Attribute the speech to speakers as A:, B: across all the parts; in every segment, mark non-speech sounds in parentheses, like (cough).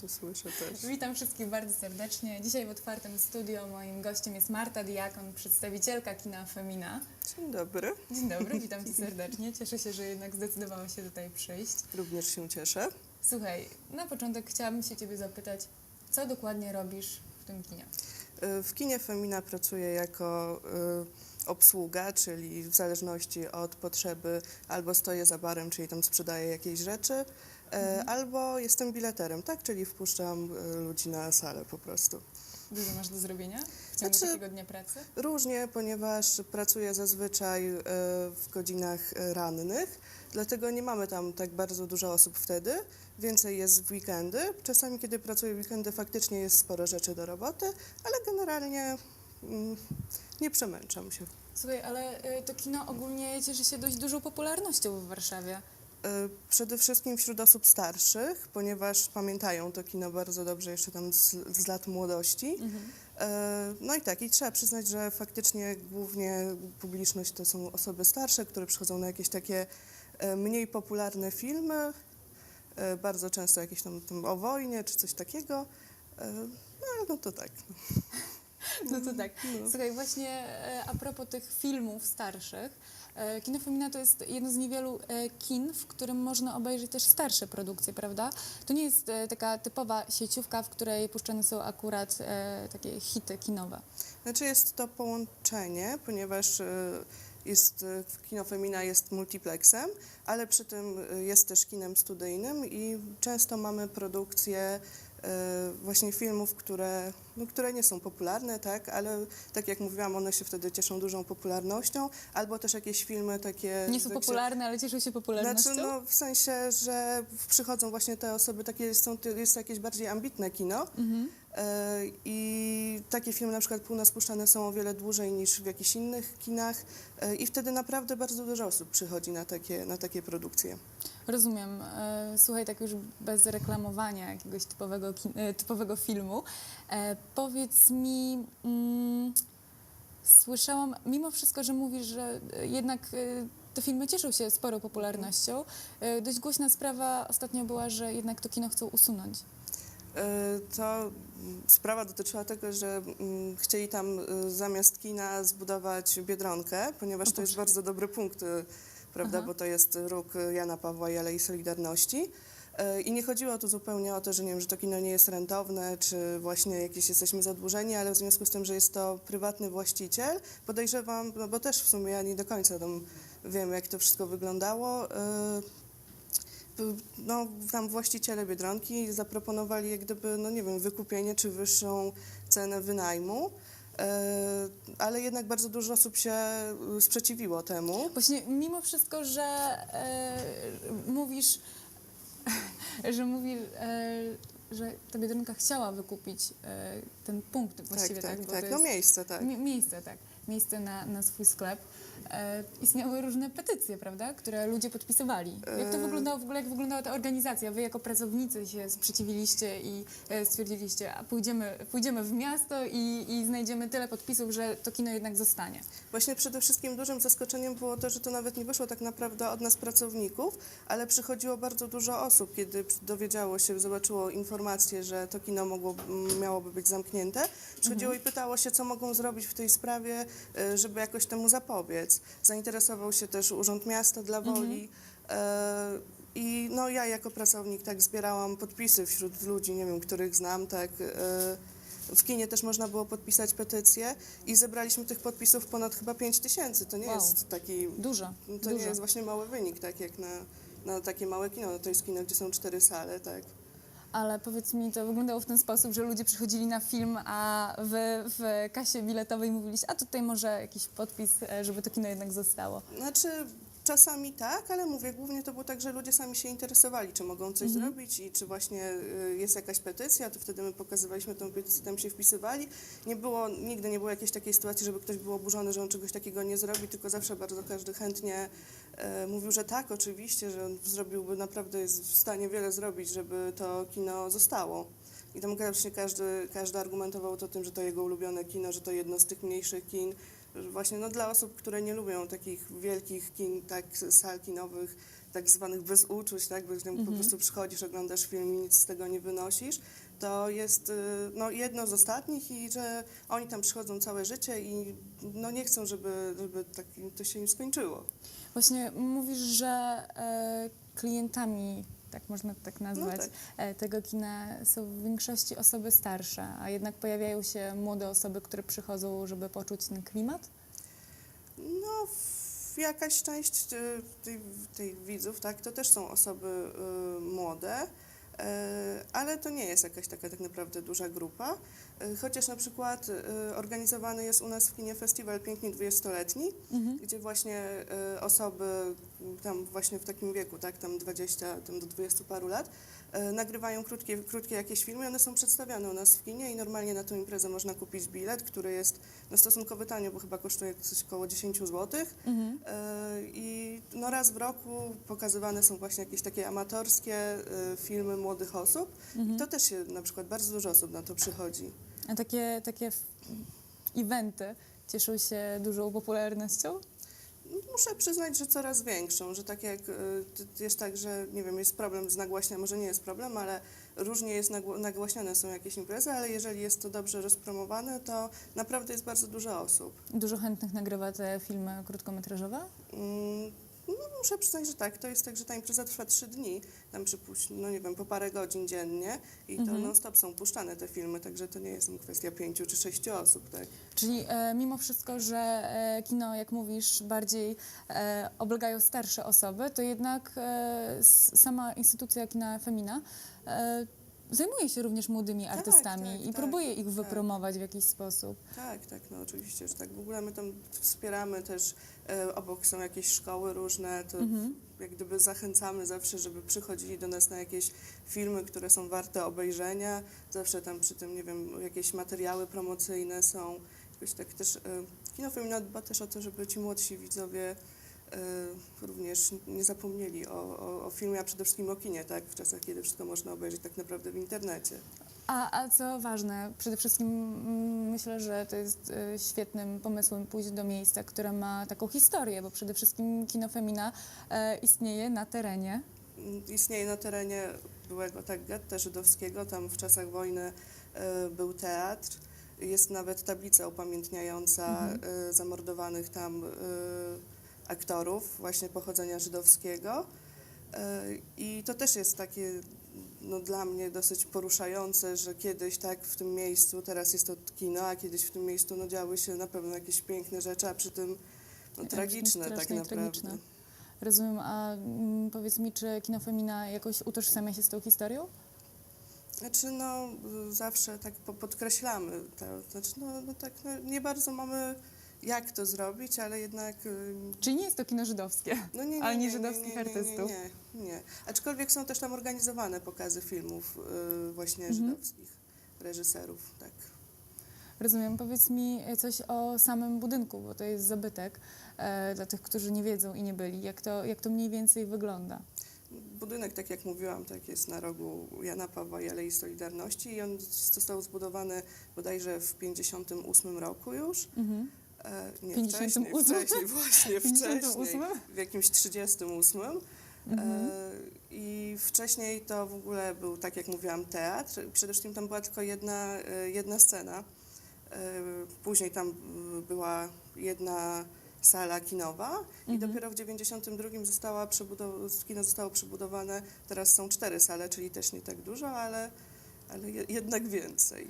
A: to słyszę też.
B: Witam wszystkich bardzo serdecznie. Dzisiaj w otwartym studio moim gościem jest Marta Diakon, przedstawicielka kina Femina.
A: Dzień dobry.
B: Dzień dobry, witam cię serdecznie. Cieszę się, że jednak zdecydowała się tutaj przyjść.
A: Również się cieszę.
B: Słuchaj, na początek chciałabym się ciebie zapytać, co dokładnie robisz w tym kinie?
A: Y, W kinie Femina pracuję jako y, obsługa, czyli w zależności od potrzeby albo stoję za barem, czyli tam sprzedaję jakieś rzeczy, e,
B: Mhm.
A: albo jestem bileterem, tak? Czyli wpuszczam y, ludzi na salę po prostu.
B: Dużo masz do zrobienia w ciągu
A: Znaczy-
B: takiego dnia pracy?
A: Różnie, ponieważ pracuję zazwyczaj y, w godzinach rannych, dlatego nie mamy tam tak bardzo dużo osób wtedy. Więcej jest w weekendy. Czasami, kiedy pracuję w weekendy, faktycznie jest sporo rzeczy do roboty, ale generalnie mm, nie przemęczam się.
B: Słuchaj, ale y, to kino ogólnie cieszy się dość dużą popularnością w Warszawie.
A: Y, Przede wszystkim wśród osób starszych, ponieważ pamiętają to kino bardzo dobrze jeszcze tam z, z lat młodości. E, No i tak, i trzeba przyznać, że faktycznie głównie publiczność to są osoby starsze, które przychodzą na jakieś takie mniej popularne filmy, bardzo często jakieś tam, tam o wojnie czy coś takiego. No, no to tak. (laughs)
B: No to tak.
A: No.
B: Słuchaj, właśnie e, a propos tych filmów starszych, e, Kino Femina to jest jedno z niewielu e, kin, w którym można obejrzeć też starsze produkcje, prawda? To nie jest taka typowa sieciówka, w której puszczane są akurat takie hity kinowe.
A: Znaczy jest to połączenie, ponieważ jest, kino Femina jest multiplexem, ale przy tym jest też kinem studyjnym i często mamy produkcje właśnie filmów, które, no, które nie są popularne, tak, ale tak jak mówiłam, one się wtedy cieszą dużą popularnością, albo też jakieś filmy takie...
B: Nie są
A: jak się-
B: popularne, ale cieszą się popularnością.
A: Znaczy, no w sensie, że przychodzą właśnie te osoby, takie są, jest to jakieś bardziej ambitne kino,
B: Mhm.
A: E, I takie filmy na przykład północ puszczane są o wiele dłużej niż w jakichś innych kinach e, i wtedy naprawdę bardzo dużo osób przychodzi na takie, na takie produkcje.
B: Rozumiem. E, Słuchaj, tak już bez reklamowania jakiegoś typowego, typowego filmu, powiedz mi, mm, słyszałam, mimo wszystko, że mówisz, że jednak te filmy cieszą się sporą popularnością, dość głośna sprawa ostatnio była, że jednak to kino chcą usunąć.
A: E, To sprawa dotyczyła tego, że mm, chcieli tam e, zamiast kina zbudować Biedronkę, ponieważ to jest bardzo dobry punkt, e, prawda,
B: Aha.
A: bo to jest róg Jana Pawła i Alei Solidarności. I nie chodziło tu zupełnie o to, że nie wiem, że to kino nie jest rentowne, czy właśnie jakieś jesteśmy zadłużeni, ale w związku z tym, że jest to prywatny właściciel, podejrzewam, no bo też w sumie ja nie do końca wiem, jak to wszystko wyglądało. E, no, tam właściciele Biedronki zaproponowali jak gdyby, no nie wiem, wykupienie czy wyższą cenę wynajmu, e, ale jednak bardzo dużo osób się e, sprzeciwiło temu.
B: Właśnie mimo wszystko, że e, mówisz, (laughs) że mówisz, e, że ta Biedronka chciała wykupić e, ten punkt właściwie,
A: tak,
B: tak?
A: tak, tak. No
B: jest-
A: miejsce, tak.
B: Mie- miejsce, tak. Miejsce na, na swój sklep. E, istniały różne petycje, prawda, które ludzie podpisywali. Jak to
A: E.
B: wyglądało w ogóle, jak wyglądała ta organizacja? Wy jako pracownicy się sprzeciwiliście i e, stwierdziliście, a pójdziemy, pójdziemy w miasto i, i znajdziemy tyle podpisów, że to kino jednak zostanie.
A: Właśnie przede wszystkim dużym zaskoczeniem było to, że to nawet nie wyszło tak naprawdę od nas pracowników, ale przychodziło bardzo dużo osób, kiedy dowiedziało się, zobaczyło informację, że to kino mogło, miałoby być zamknięte. Przychodziło i pytało się, co mogą zrobić w tej sprawie, żeby jakoś temu zapobiec. Zainteresował się też Urząd Miasta dla Woli. E, I no, ja jako pracownik tak zbierałam podpisy wśród ludzi, nie wiem, których znam, tak. E, w kinie też można było podpisać petycję i zebraliśmy tych podpisów ponad chyba 5 tysięcy. To nie
B: Wow.
A: jest taki,
B: Dużo,
A: to
B: dużo.
A: nie jest właśnie mały wynik, tak jak na, na takie małe kino. No to jest kino, gdzie są cztery sale, tak.
B: Ale powiedz mi, to wyglądało w ten sposób, że ludzie przychodzili na film, a wy w kasie biletowej mówiliście, a tutaj może jakiś podpis, e, żeby to kino jednak zostało.
A: Znaczy, czasami tak, ale mówię, głównie to było tak, że ludzie sami się interesowali, czy mogą coś
B: Mhm.
A: zrobić i czy właśnie y, jest jakaś petycja, to wtedy my pokazywaliśmy tę petycję, tam się wpisywali. Nie było, nigdy nie było jakiejś takiej sytuacji, żeby ktoś był oburzony, że on czegoś takiego nie zrobi, tylko zawsze bardzo każdy chętnie e, mówił, że tak, oczywiście, że on zrobiłby, naprawdę jest w stanie wiele zrobić, żeby to kino zostało. I tam właśnie każdy, każdy argumentował to tym, że to jego ulubione kino, że to jedno z tych mniejszych kin, właśnie no, dla osób, które nie lubią takich wielkich kin, tak sal kinowych, tak zwanych bez uczuć, tak, bo że po
B: Mhm.
A: prostu przychodzisz, oglądasz film i nic z tego nie wynosisz, to jest y, no, jedno z ostatnich i że oni tam przychodzą całe życie i no, nie chcą, żeby, żeby tak to się im skończyło.
B: Właśnie mówisz, że e, klientami, tak można tak nazwać,
A: tak.
B: e, tego kina są w większości osoby starsze, a jednak pojawiają się młode osoby, które przychodzą, żeby poczuć ten klimat?
A: No, jakaś część tej, tej widzów, tak, to też są osoby y, młode, y, ale to nie jest jakaś taka tak naprawdę duża grupa. Y, Chociaż na przykład organizowany jest u nas w kinie festiwal Pięknie Dwudziestoletni,
B: Mhm.
A: gdzie właśnie osoby tam właśnie w takim wieku, tak, tam 20 tam do 20 paru lat, y, nagrywają krótkie, krótkie jakieś filmy, one są przedstawiane u nas w kinie i normalnie na tę imprezę można kupić bilet, który jest no, stosunkowo tanio, bo chyba kosztuje coś około 10 zł.
B: Mhm.
A: I no, raz w roku pokazywane są właśnie jakieś takie amatorskie y, filmy młodych osób.
B: Mhm.
A: I to też się na przykład bardzo dużo osób na to przychodzi.
B: A takie, takie eventy cieszą się dużą popularnością?
A: Muszę przyznać, że coraz większą, że tak jak t- jest tak, że nie wiem, jest problem z nagłaśnianiem, może nie jest problem, ale różnie jest nagłaśniane są jakieś imprezy, ale jeżeli jest to dobrze rozpromowane, to naprawdę jest bardzo dużo osób.
B: Dużo chętnych nagrywa te filmy krótkometrażowe?
A: Mm, No, muszę przyznać, że tak. To jest tak, że ta impreza trwa trzy dni, tam przypuść, no nie wiem, po parę godzin dziennie i to
B: Mhm.
A: non-stop są puszczane te filmy, także to nie jest kwestia pięciu czy sześciu osób, tak?
B: Czyli e, mimo wszystko, że e, kino, jak mówisz, bardziej e, oblegają starsze osoby, to jednak e, s- sama instytucja kina Femina e, zajmuje się również młodymi
A: Tak,
B: artystami
A: tak,
B: i
A: tak,
B: próbuje ich
A: tak.
B: wypromować w jakiś sposób.
A: Tak, tak, no oczywiście, że tak. W ogóle my tam wspieramy też, e, obok są jakieś szkoły różne, to
B: Mhm.
A: jak gdyby zachęcamy zawsze, żeby przychodzili do nas na jakieś filmy, które są warte obejrzenia. Zawsze tam przy tym, nie wiem, jakieś materiały promocyjne są. Jakoś tak też, e, Kino Femina dba też o to, żeby ci młodsi widzowie również nie zapomnieli o, o, o filmie, a przede wszystkim o kinie, tak? W czasach, kiedy wszystko można obejrzeć tak naprawdę w internecie.
B: A, a co ważne, przede wszystkim mm, myślę, że to jest e, świetnym pomysłem pójść do miejsca, które ma taką historię, bo przede wszystkim kino Femina e, istnieje na terenie.
A: Istnieje na terenie byłego tak getta żydowskiego, tam w czasach wojny był teatr. Jest nawet tablica upamiętniająca
B: Mhm.
A: zamordowanych tam aktorów właśnie pochodzenia żydowskiego. E, I to też jest takie no, dla mnie dosyć poruszające, że kiedyś tak w tym miejscu, teraz jest to kino, a kiedyś w tym miejscu no, działy się na pewno jakieś piękne rzeczy, a przy tym no,
B: Tak,
A: tragiczne tak
B: straszne i
A: naprawdę.
B: tragiczne. Rozumiem, a mm, powiedz mi, czy kino Femina jakoś utożsamia się z tą historią?
A: Znaczy, no, zawsze tak po- podkreślamy to. Znaczy, no, no tak, no, nie bardzo mamy jak to zrobić, ale jednak... y,
B: Czyli nie jest to kino żydowskie? (laughs)
A: No nie, nie,
B: Ale nie
A: nie,
B: żydowskich
A: nie, nie,
B: artystów.
A: Nie, nie, nie. Aczkolwiek są też tam organizowane pokazy filmów y, właśnie
B: Mhm.
A: żydowskich reżyserów, tak.
B: Rozumiem. Powiedz mi coś o samym budynku, bo to jest zabytek e, dla tych, którzy nie wiedzą i nie byli. Jak to, jak to mniej więcej wygląda?
A: Budynek, tak jak mówiłam, tak jest na rogu Jana Pawła i Alei Solidarności i on został zbudowany bodajże w 58 roku już.
B: Mhm.
A: E, nie,
B: 58?
A: wcześniej, (laughs) wcześniej, właśnie
B: 58?
A: wcześniej, w jakimś 38.
B: Mhm.
A: E, I wcześniej to w ogóle był, tak jak mówiłam, teatr. Przede wszystkim tam była tylko jedna, e, jedna scena. E, Później tam y, była jedna sala kinowa i
B: Mhm.
A: dopiero w 92 została przebudow- kino zostało przebudowane. Teraz są cztery sale, czyli też nie tak dużo, ale, ale je- jednak więcej.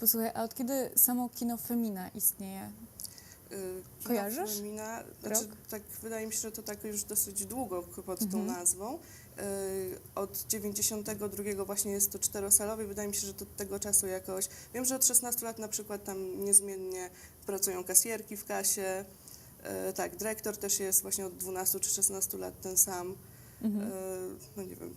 B: Posłuchaj, a od kiedy samo kino Femina istnieje?
A: Y,
B: Kojarzysz?
A: Znaczy,
B: Rok?
A: tak wydaje mi się, że to tak już dosyć długo pod tą
B: Mhm.
A: nazwą. Y, Od 92 właśnie jest to czterosalowe i wydaje mi się, że to od tego czasu jakoś... Wiem, że od 16 lat na przykład tam niezmiennie pracują kasjerki w kasie. Y, Tak, dyrektor też jest właśnie od 12 czy 16 lat ten sam.
B: Mhm.
A: No nie wiem.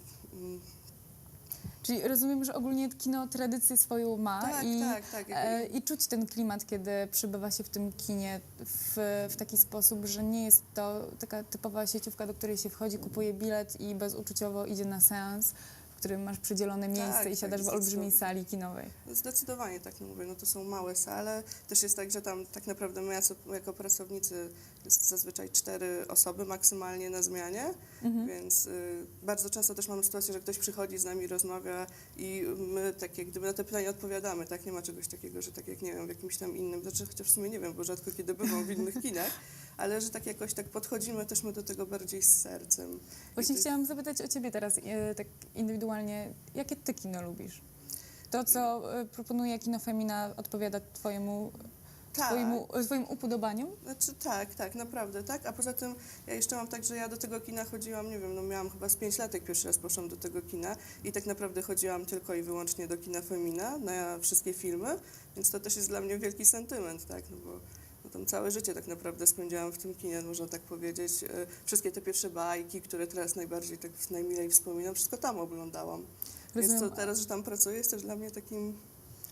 B: Czyli rozumiem, że ogólnie kino tradycję swoją ma
A: Tak,
B: i,
A: tak, tak.
B: e, i czuć ten klimat, kiedy przybywa się w tym kinie w, w taki sposób, że nie jest to taka typowa sieciówka, do której się wchodzi, kupuje bilet i bezuczuciowo idzie na seans, którym masz przydzielone miejsce
A: Tak,
B: i
A: tak,
B: siadasz w olbrzymiej sali kinowej.
A: Zdecydowanie tak mówię, no to są małe sale. Też jest tak, że tam tak naprawdę my jako, jako pracownicy jest zazwyczaj cztery osoby maksymalnie na zmianie,
B: Mhm.
A: więc y, bardzo często też mamy sytuację, że ktoś przychodzi z nami, rozmawia i my tak jak gdyby na te pytania odpowiadamy, tak? Nie ma czegoś takiego, że tak jak nie wiem, w jakimś tam innym, znaczy chociaż w sumie nie wiem, bo rzadko kiedy bywam w innych kinach, (laughs) ale że tak jakoś tak podchodzimy też my do tego bardziej z sercem.
B: Właśnie
A: to-
B: chciałam zapytać o ciebie teraz e, tak indywidualnie, jakie ty kino lubisz? To, co e, proponuje Kino Femina odpowiada twojemu,
A: Tak.
B: twojemu, twoim upodobaniom?
A: Znaczy tak, tak, naprawdę tak. A poza tym ja jeszcze mam tak, że ja do tego kina chodziłam, nie wiem, no miałam chyba z pięć lat, jak pierwszy raz poszłam do tego kina i tak naprawdę chodziłam tylko i wyłącznie do kina Femina na wszystkie filmy, więc to też jest dla mnie wielki sentyment, tak, no bo tam całe życie tak naprawdę spędziłam w tym kinie, można tak powiedzieć. E, Wszystkie te pierwsze bajki, które teraz najbardziej, tak najmilej wspominam, wszystko tam oglądałam. Więc
B: Rozumiem.
A: to teraz, że tam pracuję, jest też dla mnie takim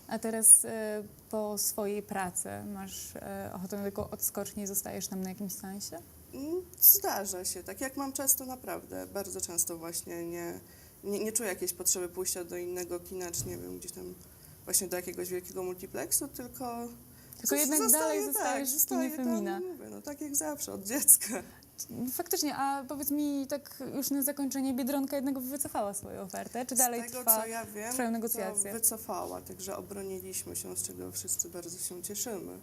B: A teraz e, po swojej pracy masz e, ochotę na taką odskocznię i zostajesz tam na jakimś sensie?
A: Mm, Zdarza się. Tak jak mam często naprawdę, bardzo często właśnie nie, nie, nie czuję jakiejś potrzeby pójścia do innego kina, czy nie wiem, gdzieś tam właśnie do jakiegoś wielkiego multiplexu, tylko...
B: Tylko jednak
A: zostaję,
B: dalej
A: tak,
B: zostajesz w
A: zostaję
B: kinie
A: tam,
B: Femina.
A: Mówię, no tak jak zawsze, od dziecka.
B: Faktycznie, a powiedz mi tak już na zakończenie, Biedronka jednak wycofała swoją ofertę, czy dalej
A: z tego,
B: trwa?
A: co ja wiem,
B: trwają negocjacje?
A: wycofała, także obroniliśmy się, z czego wszyscy bardzo się cieszymy.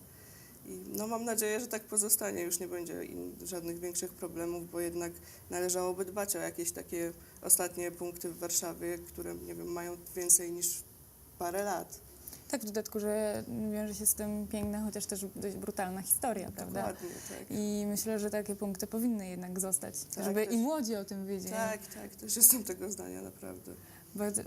A: I no mam nadzieję, że tak pozostanie, już nie będzie żadnych większych problemów, bo jednak należałoby dbać o jakieś takie ostatnie punkty w Warszawie, które nie wiem, mają więcej niż parę lat.
B: Tak, w dodatku, że wiąże się z tym piękna, chociaż też dość brutalna historia, prawda?
A: Dokładnie, tak.
B: I myślę, że takie punkty powinny jednak zostać,
A: Tak,
B: żeby
A: też-
B: i młodzi o tym wiedzieli.
A: Tak, tak, też jestem tego zdania, naprawdę.
B: Bardzo,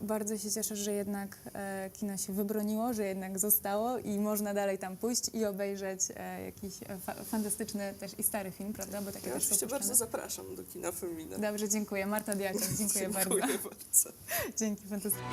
B: bardzo się cieszę, że jednak e, kino się wybroniło, że jednak zostało i można dalej tam pójść i obejrzeć e, jakiś e, fa- fantastyczny też i stary film, prawda? Bo takie
A: Ja oczywiście bardzo zapraszam do kina Femina.
B: Dobrze, dziękuję. Marta Diakon, (laughs) dziękuję bardzo.
A: Dziękuję bardzo.
B: Dzięki, fantastycznie.